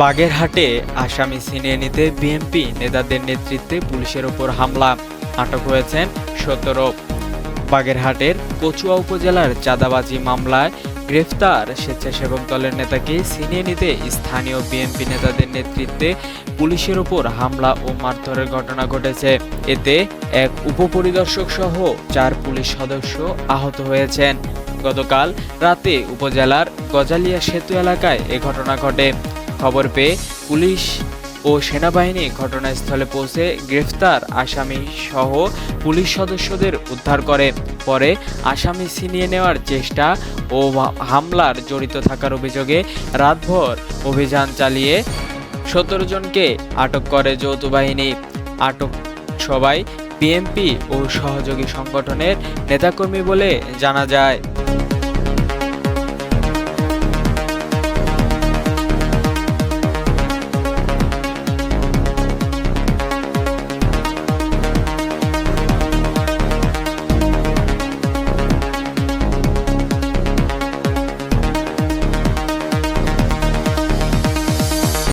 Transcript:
বাগেরহাটে আসামি ছিনিয়ে নিতে বিএনপি নেতাদের নেতৃত্বে পুলিশের ওপর হামলা। আটক হয়েছেন সতেরো বাগেরহাটের কচুয়া উপজেলার চাঁদাবাজি মামলায় গ্রেফতার স্বেচ্ছাসেবক দলের নেতাকে ছিনিয়ে নিতে স্থানীয় বিএনপি নেতাদের নেতৃত্বে পুলিশের ওপর হামলা ও মারধরের ঘটনা ঘটেছে। এতে এক উপপরিদর্শক সহ চার পুলিশ সদস্য আহত হয়েছেন। গতকাল রাতে উপজেলার গজালিয়া সেতু এলাকায় এ ঘটনা ঘটে। খবর পেয়ে পুলিশ ও সেনাবাহিনী ঘটনাস্থলে পৌঁছে গ্রেফতার আসামি সহ পুলিশ সদস্যদের উদ্ধার করে। পরে আসামি ছিনিয়ে নেওয়ার চেষ্টা ও হামলার জড়িত থাকার অভিযোগে রাতভর অভিযান চালিয়ে সতেরো জনকে আটক করে যৌথ বাহিনী আটক সবাই বিএনপি ও সহযোগী সংগঠনের নেতাকর্মী বলে জানা যায়।